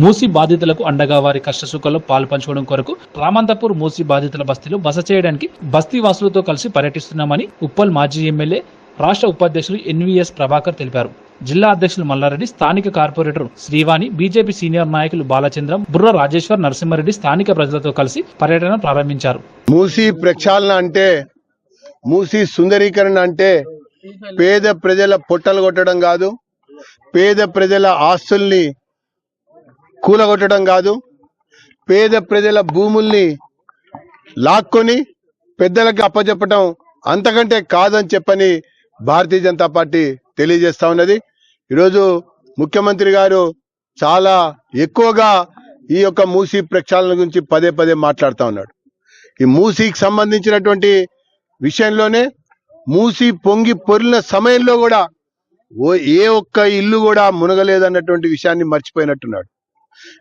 మూసి బాధితులకు అండగా వారి కష్టసుఖాల్లో పాలు పంచుకోవడం కొరకు రామంతపూర్ మూసి బాధితుల బస్తీలో బస చేయడానికి బస్తీ వాసులతో కలిసి పర్యటిస్తున్నామని ఉప్పల్ మాజీ ఎమ్మెల్యే రాష్ట్ర ఉపాధ్యక్షులు ఎన్వీఎస్ ప్రభాకర్ తెలిపారు. జిల్లా అధ్యక్షులు మల్లారెడ్డి స్థానిక కార్పొరేటర్ శ్రీవాణి బీజేపీ సీనియర్ నాయకులు బాలచంద్రం బుర్ర రాజేశ్వర్ నరసింహారెడ్డి స్థానిక ప్రజలతో కలిసి పర్యటన ప్రారంభించారు. మూసి ప్రక్షాళన అంటే మూసి సుందరీకరణ అంటే పేద ప్రజల పొట్టలు కొట్టడం కాదు పేద ప్రజల ఆస్తుల్ని కూలగొట్టడం కాదు పేద ప్రజల భూముల్ని లాక్కొని పెద్దలకి అప్పచెప్పటం అంతకంటే కాదని చెప్పని భారతీయ జనతా పార్టీ తెలియజేస్తా ఉన్నది. ఈరోజు ముఖ్యమంత్రి గారు చాలా ఎక్కువగా ఈ యొక్క మూసీ ప్రక్షాళన గురించి పదే పదే మాట్లాడుతూ ఉన్నాడు. ఈ మూసీకి సంబంధించినటువంటి విషయంలోనే మూసి పొంగి పొరిలిన సమయంలో కూడా ఓ ఏ ఒక్క ఇల్లు కూడా మునగలేదన్నటువంటి విషయాన్ని మర్చిపోయినట్టున్నాడు.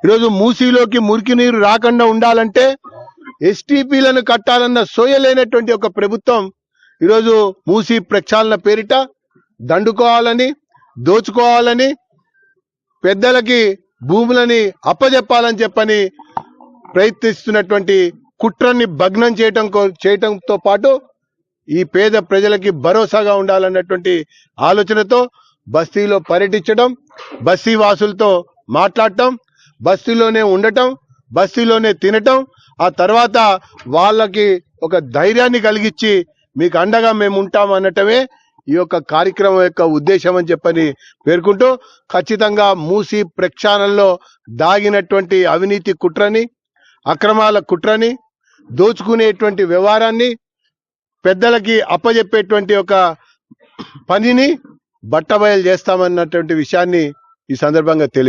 ఈరోజు మూసీలోకి మురికి నీరు రాకుండా ఉండాలంటే ఎస్టీపీలను కట్టాలన్న సోయలేనటువంటి ఒక ప్రభుత్వం ఈరోజు మూసీ ప్రక్షాళన పేరిట దండుకోవాలని దోచుకోవాలని పెద్దలకి భూములని అప్పజెప్పాలని చెప్పని ప్రయత్నిస్తున్నటువంటి కుట్రని భగ్నం చేయటం కో- చేయటంతో పాటు ఈ పేద ప్రజలకి భరోసాగా ఉండాలన్నటువంటి ఆలోచనతో బస్తీలో పర్యటించడం బస్తీ వాసులతో మాట్లాడటం బస్తీలోనే ఉండటం బస్తీలోనే తినటం ఆ తర్వాత వాళ్ళకి ఒక ధైర్యాన్ని కలిగించి మీకు అండగా మేము ఉంటాం అనటమే ఈ యొక్క కార్యక్రమం యొక్క ఉద్దేశం అని చెప్పని పేర్కొంటూ ఖచ్చితంగా మూసి ప్రక్షాళనలో దాగినటువంటి అవినీతి కుట్రని అక్రమాల కుట్రని దోచుకునేటువంటి వ్యవహారాన్ని పెద్దలకి అప్పజెప్పేటువంటి ఒక పనిని బట్టబయలు చేస్తామన్నటువంటి విషయాన్ని ఈ సందర్భంగా తెలియ